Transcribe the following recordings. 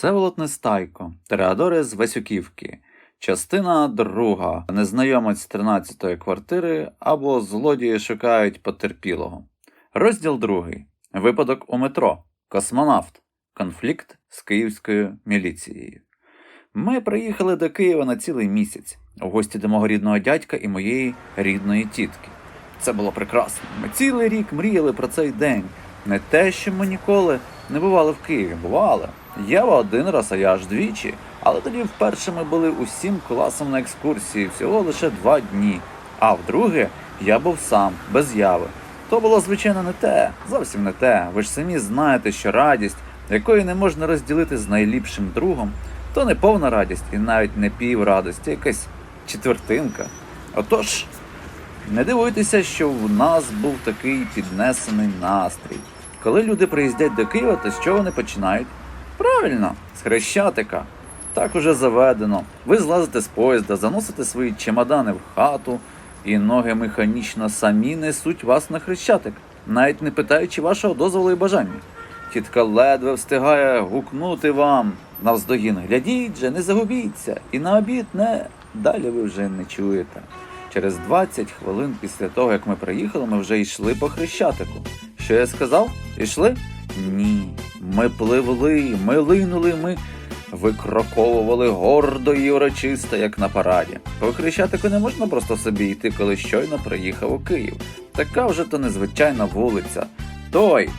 Всеволод Нестайко, Тереадори з Васюківки. Частина друга. Незнайомець 13-ї квартири або злодії шукають потерпілого. Розділ другий. Випадок у метро. Космонавт. Конфлікт з київською міліцією. Ми приїхали до Києва на цілий місяць у гості до мого рідного дядька і моєї рідної тітки. Це було прекрасно. Ми цілий рік мріяли про цей день. Не те, що ми ніколи не бували в Києві, бували. Я один раз, а я аж двічі. Але тоді вперше ми були усім класом на екскурсії, всього лише два дні. А вдруге я був сам, без яви. То було, звичайно, не те, зовсім не те. Ви ж самі знаєте, що радість, якої не можна розділити з найліпшим другом, то не повна радість і навіть не пів радості, якась четвертинка. Отож, не дивуйтеся, що в нас був такий піднесений настрій. Коли люди приїздять до Києва, то з чого вони починають? Правильно, з Хрещатика. Так уже заведено. Ви злазите з поїзда, заносите свої чемодани в хату, і ноги механічно самі несуть вас на хрещатик, навіть не питаючи вашого дозволу і бажання. Тітка ледве встигає гукнути вам навздогін. Глядіть же, не загубіться, і на обід не далі ви вже не чуєте. Через 20 хвилин після того, як ми приїхали, ми вже йшли по хрещатику. Що я сказав? Ішли? Ні. Ми пливли, ми линули, ми викроковували гордо і урочисто, як на параді. По хрещатику не можна просто собі йти, коли щойно приїхав у Київ. Така вже то незвичайна вулиця. Той,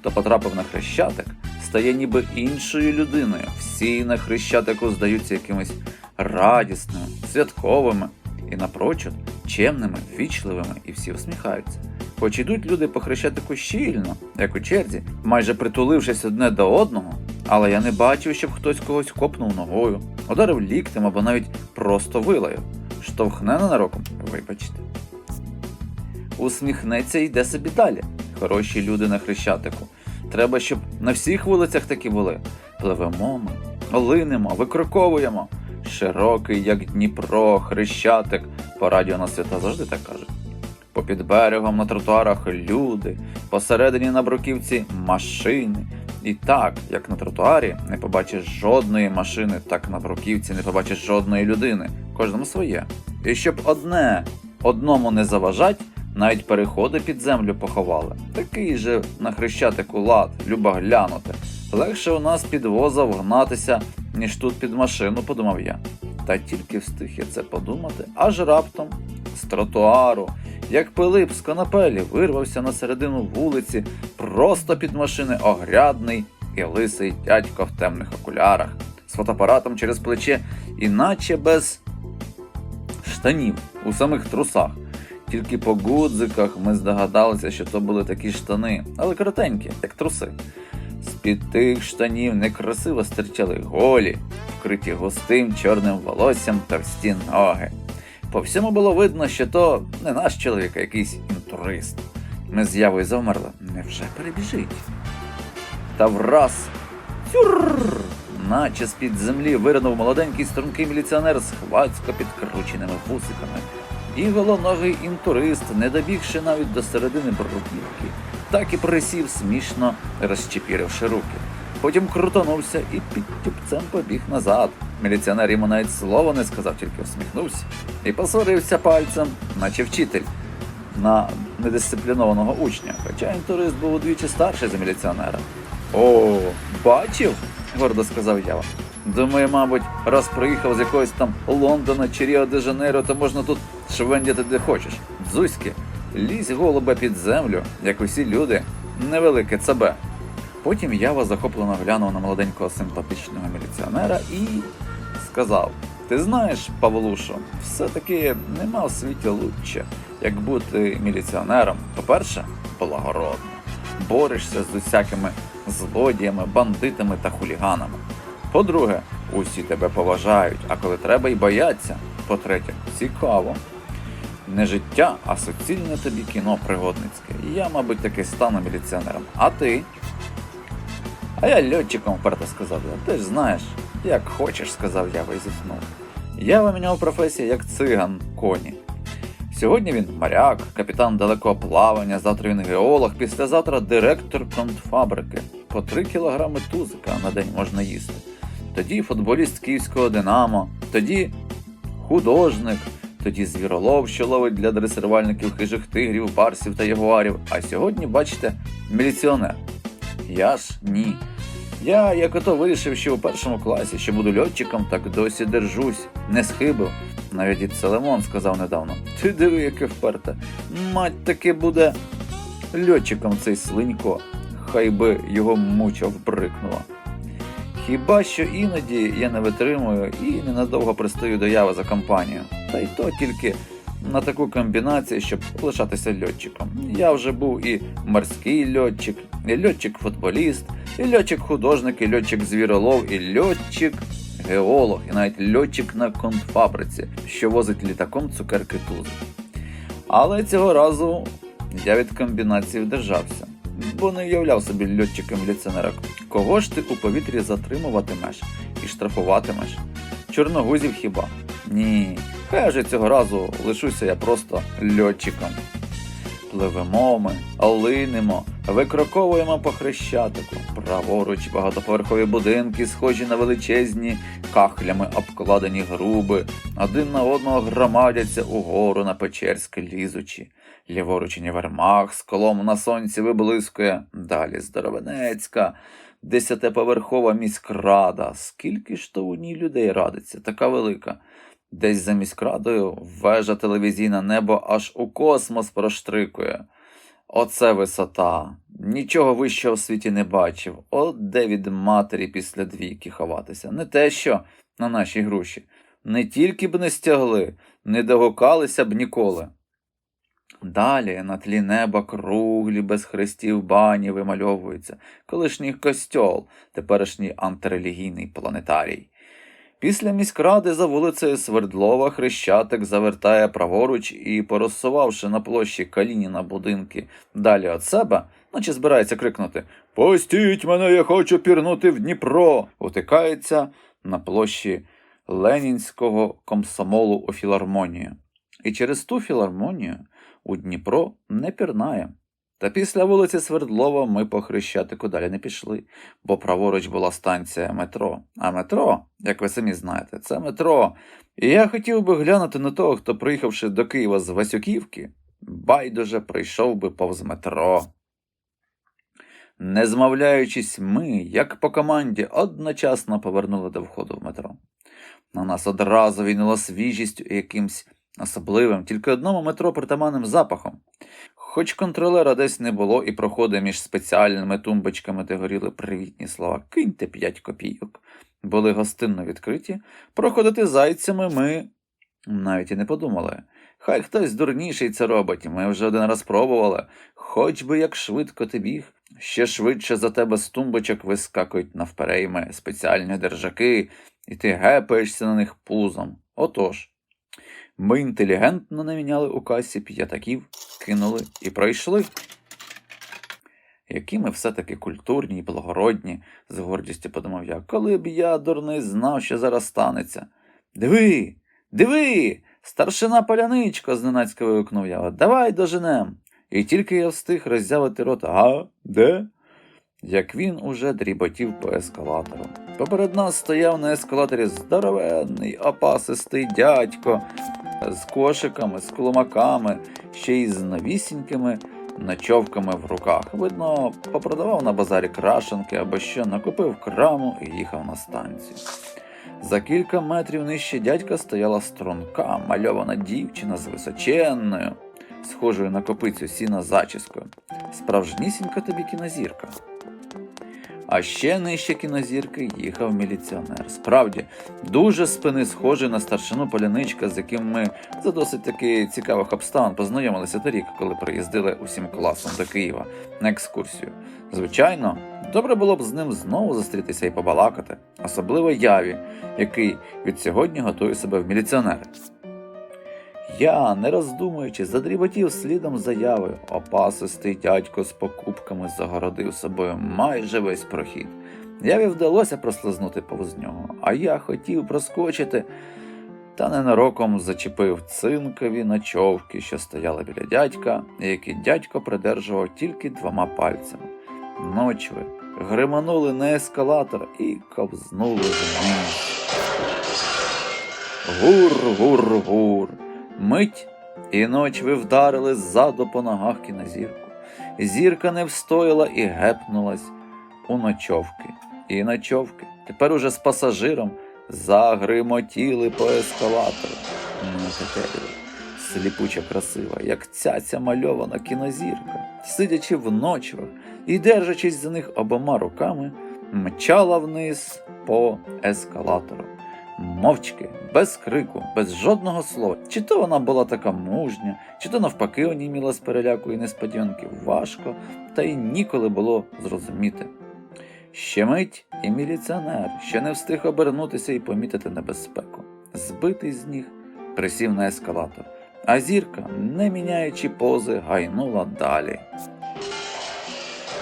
хто потрапив на хрещатик, стає ніби іншою людиною. Всі на хрещатику здаються якимись радісними, святковими і напрочуд чемними, ввічливими, і всі усміхаються. Хоч ідуть люди по хрещатику щільно, як у черзі, майже притулившись одне до одного, але я не бачив, щоб хтось когось копнув ногою, ударив ліктем або навіть просто вилаяв. Штовхне ненароком, вибачте. Усміхнеться і йде собі далі. Хороші люди на хрещатику. Треба, щоб на всіх вулицях такі були. Пливемо ми, линемо, викроковуємо. Широкий, як Дніпро, хрещатик. По радіо на свята завжди так кажуть. Попід берегом на тротуарах люди, посередині на бруківці машини. І так, як на тротуарі не побачиш жодної машини, так на бруківці не побачиш жодної людини. Кожному своє. І щоб одне одному не заважать, навіть переходи під землю поховали. Такий же на хрещатику лад, люба глянути. Легше у нас під воза вгнатися, ніж тут під машину, подумав я. Та тільки встиг я це подумати, аж раптом з тротуару, як Пилип з канапелі, вирвався на середину вулиці, просто під машини огрядний і лисий дядько в темних окулярах, з фотоапаратом через плече, іначе без штанів у самих трусах. Тільки по гудзиках ми здогадалися, що то були такі штани, але коротенькі, як труси. З-під тих штанів некрасиво стирчали голі, вкриті густим чорним волоссям товсті ноги. По всьому було видно, що то не наш чоловік, а якийсь інтурист. Ми з явою завмерли. Невже перебіжить? Та враз тюрр, наче з-під землі виринув молоденький стрункий міліціонер з хвацько підкрученими вусиками. І голоногий інтурист, не добігши навіть до середини бруківки, так і присів смішно розчепіривши руки. Потім крутонувся і під тюбцем побіг назад. Міліціонер йому навіть слова не сказав, тільки усміхнувся і посварився пальцем, наче вчитель на недисциплінованого учня, хоча інтурист був удвічі старший за міліціонера. О, бачив? гордо сказав Ява. Думаю, мабуть, раз приїхав з якогось там Лондона чи Ріо де Жанейро, то можна тут швендяти де хочеш. Дзузьки, лізь голубе під землю, як усі люди, невелике цебе. Потім Ява захоплено глянув на молоденького симпатичного міліціонера і сказав: Ти знаєш, Павлушо, все-таки нема в світі лучше, як бути міліціонером. По-перше, благородно. Борешся з усякими злодіями, бандитами та хуліганами. По-друге, усі тебе поважають, а коли треба й бояться. По-третє, цікаво. Не життя, а суцільне тобі кіно пригодницьке. Я, мабуть, таки стану міліціонером. А ти? А я льотчиком вперто сказав я. Ти ж знаєш, як хочеш, сказав я і. Я виміняв професію як циган коні. Сьогодні він моряк, капітан далекого плавання, завтра він геолог, післязавтра директор контфабрики. По три кілограми тузика на день можна їсти. тоді футболіст київського Динамо, тоді художник, тоді звіролов, що ловить для дресирувальників хижих тигрів, барсів та ягуарів. А сьогодні, бачите, міліціонер. Я ж ні. Я, як ото вирішив, що у першому класі, що буду льотчиком, так досі держусь, не схибив. Навіть дід Соломон сказав недавно: Ти диви, яке вперте. Мать таки буде льотчиком цей слинько, хай би його муча вбрикнула. Хіба що іноді я не витримую і ненадовго пристаю до яви за компанію. Та й то тільки на таку комбінацію, щоб лишатися льотчиком. Я вже був і морський льотчик, і льотчик-футболіст, і льотчик-художник, і льотчик-звіролов, і льотчик-геолог, і навіть льотчик на конфабриці, що возить літаком цукерки тузи. Але цього разу я від комбінації вдержався, бо не уявляв собі льотчиком міліціонера. Кого ж ти у повітрі затримуватимеш і штрафуватимеш? Чорногузів хіба? Ні. Хай же цього разу лишуся я просто льотчиком. Пливемо ми, линемо, викроковуємо по хрещатику. Праворуч багатоповерхові будинки, схожі на величезні, кахлями обкладені груби, один на одного громадяться угору на Печерське лізучі. Ліворуч універмаг з колом на сонці виблискує, далі Здоровенецька, десятиповерхова міськрада. Скільки ж то у ній людей радиться, така велика. Десь за міськрадою вежа телевізійна небо аж у космос проштрикує. Оце висота. Нічого вищого в світі не бачив. От де від матері після двійки ховатися. Не те що на наші груші. Не тільки б не стягли, не догукалися б ніколи. Далі на тлі неба круглі без хрестів бані вимальовуються, колишній костьол, теперішній антирелігійний планетарій. Після міськради за вулицею Свердлова Хрещатик завертає праворуч і, порозсувавши на площі Калініна будинки далі від себе, наче збирається крикнути Пустіть мене, я хочу пірнути в Дніпро. утикається на площі Ленінського комсомолу у філармонію. І через ту філармонію у Дніпро не пірнає. Та після вулиці Свердлова ми по Хрещатику далі не пішли, бо праворуч була станція метро. А метро, як ви самі знаєте, це метро. І я хотів би глянути на того, хто, приїхавши до Києва з Васюківки, байдуже прийшов би повз метро. Не змовляючись, ми, як по команді, одночасно повернули до входу в метро. На нас одразу війнула свіжістю і якимсь особливим, тільки одному метро притаманним запахом. Хоч контролера десь не було, і проходи між спеціальними тумбочками, де горіли привітні слова киньте п'ять копійок, були гостинно відкриті, проходити зайцями ми навіть і не подумали. Хай хтось дурніший це робить, ми вже один раз пробували. Хоч би як швидко ти біг, ще швидше за тебе з тумбочок вискакують навперейми спеціальні держаки, і ти гепаєшся на них пузом. Отож. Ми інтелігентно наміняли у касі п'ятаків, кинули і пройшли. Які ми все-таки культурні і благородні, з гордістю подумав я, коли б я, дурний, знав, що зараз станеться. Диви, диви, старшина паляничко, зненацька вигукнув я. Давай доженем. І тільки я встиг роззявити рота. А, де? Як він уже дріботів по ескалатору. Поперед нас стояв на ескалаторі здоровенний, опасистий дядько з кошиками, з клумаками, ще й з новісінькими ночовками в руках. Видно, попродавав на базарі крашенки або що, накупив краму і їхав на станцію. За кілька метрів нижче дядька стояла струнка, мальована дівчина з височенною, схожою на копицю сіна зачіскою. Справжнісінька тобі кінозірка. А ще нижче кінозірки їхав міліціонер. Справді, дуже спини схожий на старшину поляничка, з яким ми за досить таки цікавих обставин познайомилися торік, коли приїздили усім класом до Києва на екскурсію. Звичайно, добре було б з ним знову зустрітися і побалакати, особливо яві, який від сьогодні готує себе в міліціонери. Я, не роздумуючи, задріботів слідом заявою. Опасистий дядько з покупками загородив собою майже весь прохід. Яві вдалося прослизнути повз нього, а я хотів проскочити, та ненароком зачепив цинкові ночовки, що стояли біля дядька, які дядько придержував тільки двома пальцями. Ночви, гриманули на ескалатор і ковзнули вниз. Гур, гур, гур. Мить і ноч ви вдарили ззаду по ногах кінозірку. Зірка не встояла і гепнулась у ночовки. І ночовки, тепер уже з пасажиром, загримотіли по ескалатору. Ну, сліпуча красива, як цяця мальована кінозірка, сидячи в ночвах і держачись за них обома руками, мчала вниз по ескалатору. Мовчки, без крику, без жодного слова. Чи то вона була така мужня, чи то навпаки оніміла з переляку і несподіванки важко, та й ніколи було зрозуміти. Ще мить і міліціонер, що не встиг обернутися і помітити небезпеку. Збитий з ніг, присів на ескалатор, а зірка, не міняючи пози, гайнула далі.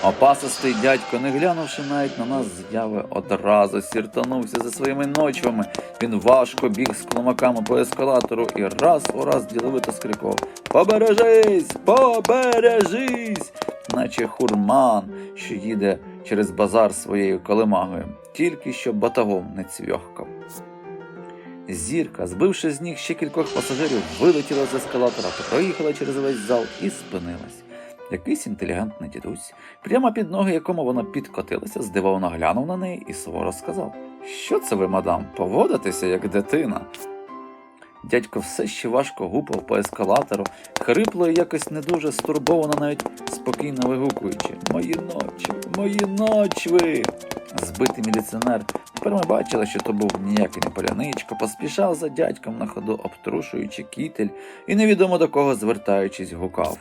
Опасистий дядько, не глянувши навіть на нас з'яви, одразу сіртанувся за своїми ночвами. Він важко біг з клумаками по ескалатору і раз у раз діловито скрикував Побережись! Побережись! Наче хурман, що їде через базар своєю колемагою, тільки що батагом не цвьохкав. Зірка, збивши з ніг ще кількох пасажирів, вилетіла з ескалатора, проїхала через весь зал і спинилась. Якийсь інтелігентний дідусь, прямо під ноги якому вона підкотилася, здивовано глянув на неї і суворо сказав: Що це ви, мадам, поводитеся як дитина? Дядько все ще важко гупав по ескалатору, хрипло і якось не дуже стурбовано, навіть спокійно вигукуючи Мої ночі, мої ночви. Збитий міліціонер. Тепер ми бачили, що то був ніякий не поляничко, поспішав за дядьком на ходу, обтрушуючи кітель і невідомо до кого звертаючись, гукав.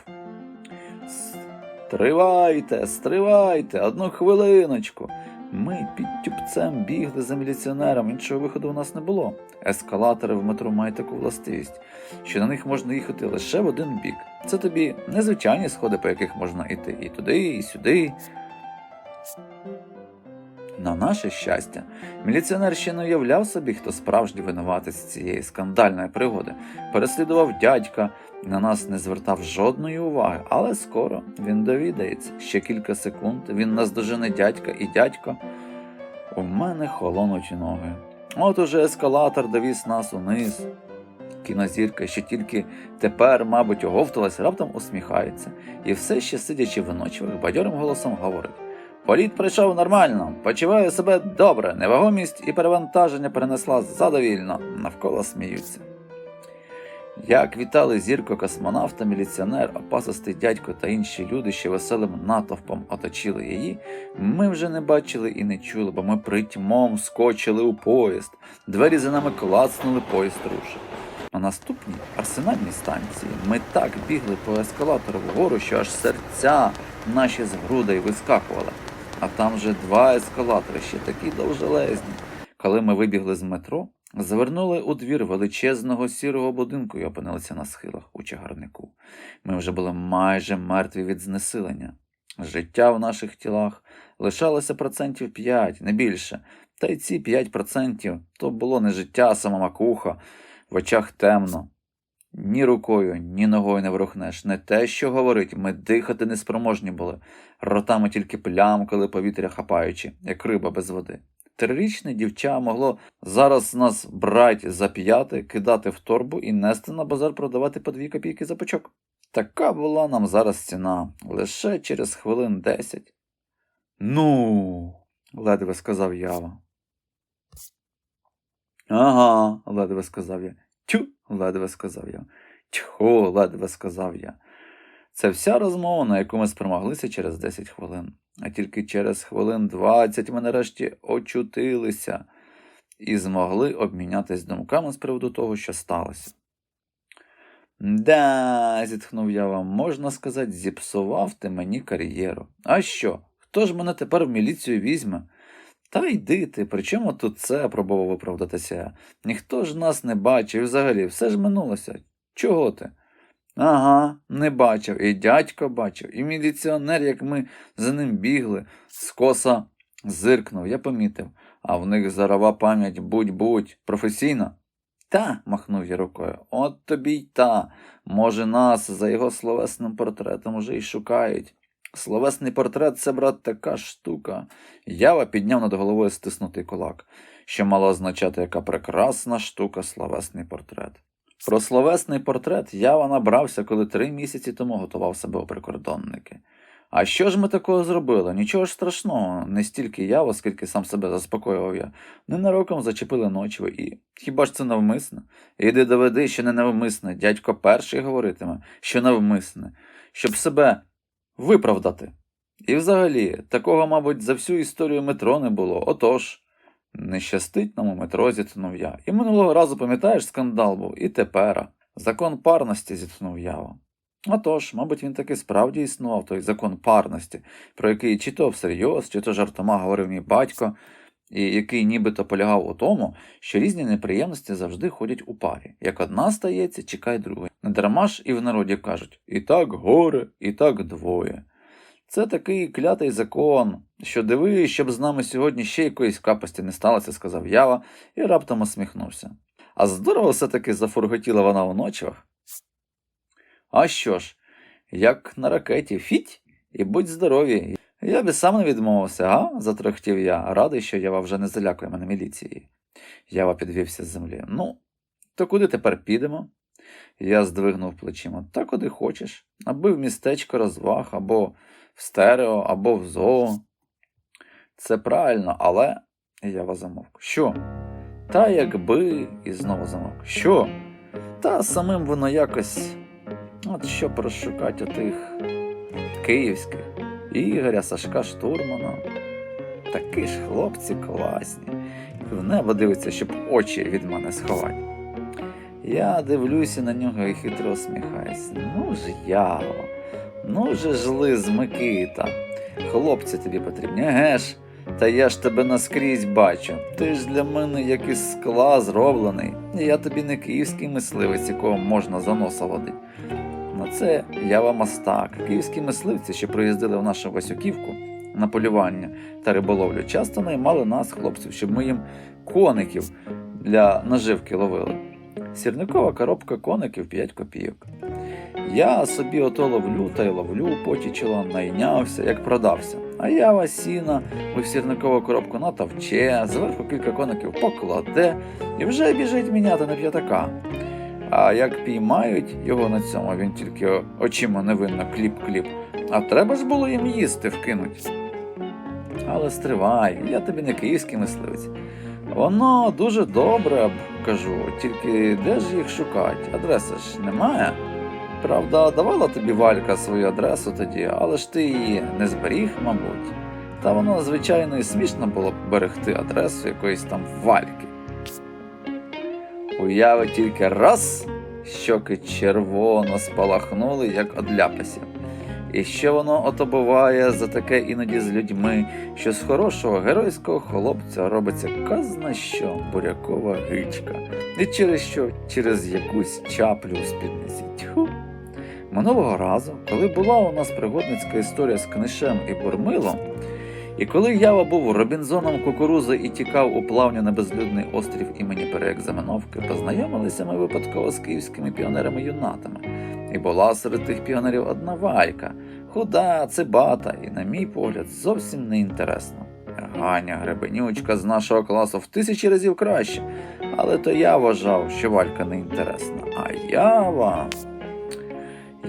Стривайте, стривайте, одну хвилиночку. Ми під тюбцем бігли за міліціонером, іншого виходу у нас не було. Ескалатори в метро мають таку властивість, що на них можна їхати лише в один бік. Це тобі незвичайні сходи, по яких можна йти і туди, і сюди. На наше щастя, міліціонер ще не уявляв собі, хто справжній винуватець цієї скандальної пригоди. Переслідував дядька, на нас не звертав жодної уваги, але скоро він довідається. Ще кілька секунд він наздожене дядька і дядько. У мене холонуть ноги. От уже ескалатор довіз нас униз. Кінозірка, що тільки тепер, мабуть, оговталась, раптом усміхається і все ще сидячи в ночвах, бадьорим голосом говорить. Політ прийшов нормально, почуваю себе добре, невагомість і перевантаження перенесла задовільно, навколо сміються. Як вітали зірко космонавта, міліціонер, опасистий дядько та інші люди, що веселим натовпом оточили її, ми вже не бачили і не чули, бо ми притьмом скочили у поїзд, двері за нами клацнули, поїзд рушив. На наступній арсенальній станції ми так бігли по ескалатору вгору, що аж серця наші з грудей вискакували. А там вже два ескалатори, ще такі довжелезні. Коли ми вибігли з метро, завернули у двір величезного сірого будинку і опинилися на схилах у чагарнику. Ми вже були майже мертві від знесилення. Життя в наших тілах лишалося процентів 5, не більше. Та й ці 5% то було не життя, а сама макуха, в очах темно. Ні рукою, ні ногою не ворухнеш. Не те, що говорить, ми дихати неспроможні були, ротами тільки плямкали повітря хапаючи, як риба без води. Трирічне дівча могло зараз нас брати за п'яти, кидати в торбу і нести на базар продавати по дві копійки за пучок. Така була нам зараз ціна, лише через хвилин десять. Ну, ледве сказав Ява. Ага, ледве сказав я. Тю, ледве сказав я. Тьху, ледве сказав я. Це вся розмова, на яку ми спромоглися через 10 хвилин. А тільки через хвилин 20 ми нарешті очутилися і змогли обмінятись думками з приводу того, що сталося. Да, зітхнув я вам, можна сказати, зіпсував ти мені кар'єру. А що? Хто ж мене тепер в міліцію візьме? Та йди ти, при чому тут це, пробував виправдатися. Ніхто ж нас не бачив, взагалі, все ж минулося. Чого ти? Ага, не бачив. І дядько бачив, і міліціонер, як ми за ним бігли, скоса зиркнув, я помітив, а в них зарова пам'ять будь-будь, професійна. Та, махнув я рукою, от тобі й та. Може, нас за його словесним портретом уже й шукають. Словесний портрет це, брат, така штука. Ява підняв над головою стиснутий кулак, що мало означати, яка прекрасна штука словесний портрет. Про словесний портрет Ява набрався, коли три місяці тому готував себе у прикордонники. А що ж ми такого зробили? Нічого ж страшного, не стільки Ява, скільки сам себе заспокоював я. Ненароком зачепили ночви і. Хіба ж це навмисне? Іди доведи, що не навмисне. Дядько перший говоритиме, що навмисне, щоб себе виправдати. І взагалі, такого, мабуть, за всю історію метро не було. Отож, не щастить нам у метро, зітхнув я. І минулого разу, пам'ятаєш, скандал був, і тепер. Закон парності, зітхнув Ява. Отож, мабуть, він таки справді існував, той закон парності, про який чи то всерйоз, чи то жартома говорив мій батько, який нібито полягав у тому, що різні неприємності завжди ходять у парі. Як одна стається, чекай другої. Не дарма ж і в народі кажуть і так горе, і так двоє. Це такий клятий закон, що диви, щоб з нами сьогодні ще якоїсь капості не сталося, сказав Ява і раптом усміхнувся. А здорово все-таки зафурготіла вона у ночах. А що ж, як на ракеті, фіть і будь здорові. Я би сам не відмовився, га? затрохтів я, радий, що Ява вже не залякує мене міліцією. Ява підвівся з землі. Ну, то куди тепер підемо? Я здвигнув плечима. Та куди хочеш, аби в містечко розваг, або в стерео, або в зоо. Це правильно, але. Ява замовк. Що? Та якби. і знову замовк. Що? Та самим воно якось. От що прошукати отих київських, Ігоря, Сашка Штурмана. Такі ж хлопці класні. В небо дивиться, щоб очі від мене сховати. Я дивлюся на нього і хитро усміхаюся. Ну ж яво, ну же ж лиз Микита. Хлопці тобі потрібні, еге ж, та я ж тебе наскрізь бачу. Ти ж для мене як із скла зроблений. Я тобі не київський мисливець, якого можна за носа водить. На це ява мастак. Київські мисливці, що приїздили в нашу Васюківку на полювання та риболовлю, часто наймали нас, хлопців, щоб ми їм коників для наживки ловили. Сірникова коробка коників 5 копійок. Я собі ото ловлю та й ловлю, потічила, найнявся, як продався. А ява сіна у сірникову коробку натовче, зверху кілька коників покладе і вже біжить міняти на п'ятака. А як піймають його на цьому, він тільки очима невинно кліп-кліп. А треба ж було їм їсти вкинуть. Але стривай, я тобі не київський мисливець. Воно дуже добре, кажу, тільки де ж їх шукати? Адреси ж немає. Правда, давала тобі Валька свою адресу тоді, але ж ти її не зберіг, мабуть. Та воно, звичайно, і смішно було б берегти адресу якоїсь там Вальки. Уяви тільки раз, щоки червоно спалахнули, як од ляпасів. І що воно ото буває за таке іноді з людьми, що з хорошого геройського хлопця робиться казна що бурякова гичка, і через що через якусь чаплю у спідниці. Тьху. Минулого разу, коли була у нас пригодницька історія з книшем і бурмилом, і коли Ява був Робінзоном кукурузи і тікав у плавню на безлюдний острів імені Переекзаменовки, познайомилися ми випадково з київськими піонерами-юнатами. І була серед тих піонерів одна валька, худа, цибата, і, на мій погляд, зовсім не інтересна. Ганя Гребенючка з нашого класу в тисячі разів краще, але то я вважав, що валька не інтересна. А ява.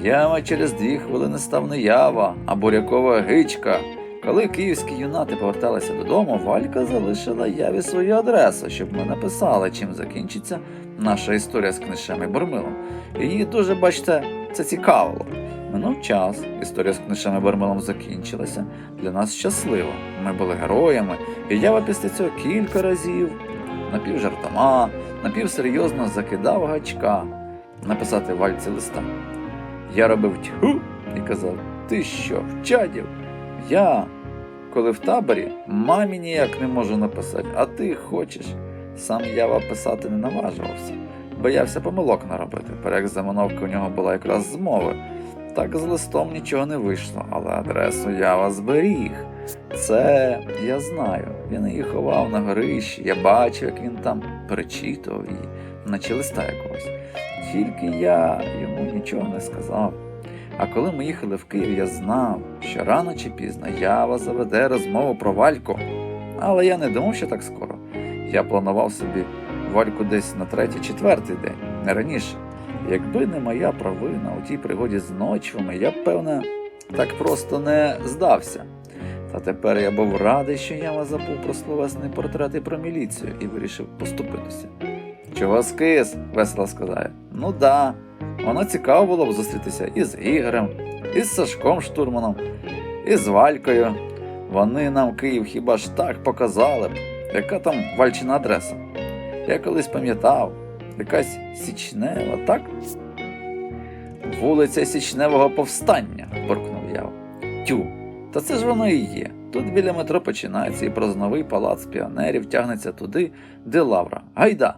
Ява через дві хвилини став не ява, а бурякова гичка. Коли київські юнати поверталися додому, Валька залишила яві свою адресу, щоб ми написали, чим закінчиться наша історія з книшем і Бурмилом. І Її дуже, бачите, це цікавило. Минув час, історія з книшем і Бурмилом закінчилася. Для нас щасливо. Ми були героями, і Ява після цього кілька разів напівжартома, напівсерйозно закидав гачка написати вальці листа. Я робив тьху і казав: Ти що, вчадів? Я, коли в таборі, мамі ніяк не можу написати, а ти хочеш. Сам Ява писати не наважувався, боявся помилок наробити. Переекзаменовка у нього була якраз з мови. Так з листом нічого не вийшло, але адресу Ява зберіг. Це я знаю. Він її ховав на горищі. Я бачив, як він там перечитував її, наче листа якогось. Тільки я йому нічого не сказав. А коли ми їхали в Київ, я знав, що рано чи пізно Ява заведе розмову про Вальку. Але я не думав, що так скоро. Я планував собі Вальку десь на третій-четвертий день, не раніше. Якби не моя провина у тій пригоді з ночвами, я б, певне, так просто не здався. Та тепер я був радий, що Ява забув про словесний портрет і про міліцію і вирішив поступитися. Чого скис? весело сказав. Ну да. Воно цікаво було б зустрітися і з Ігорем, і з Сашком Штурманом, і з Валькою. Вони нам Київ хіба ж так показали б, яка там Вальчина адреса. Я колись пам'ятав, якась Січнева, так? Вулиця Січневого повстання, буркнув я. Тю, та це ж воно і є. Тут біля метро починається і проз новий палац піонерів тягнеться туди, де лавра. Гайда!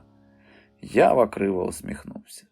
Ява криво усміхнувся.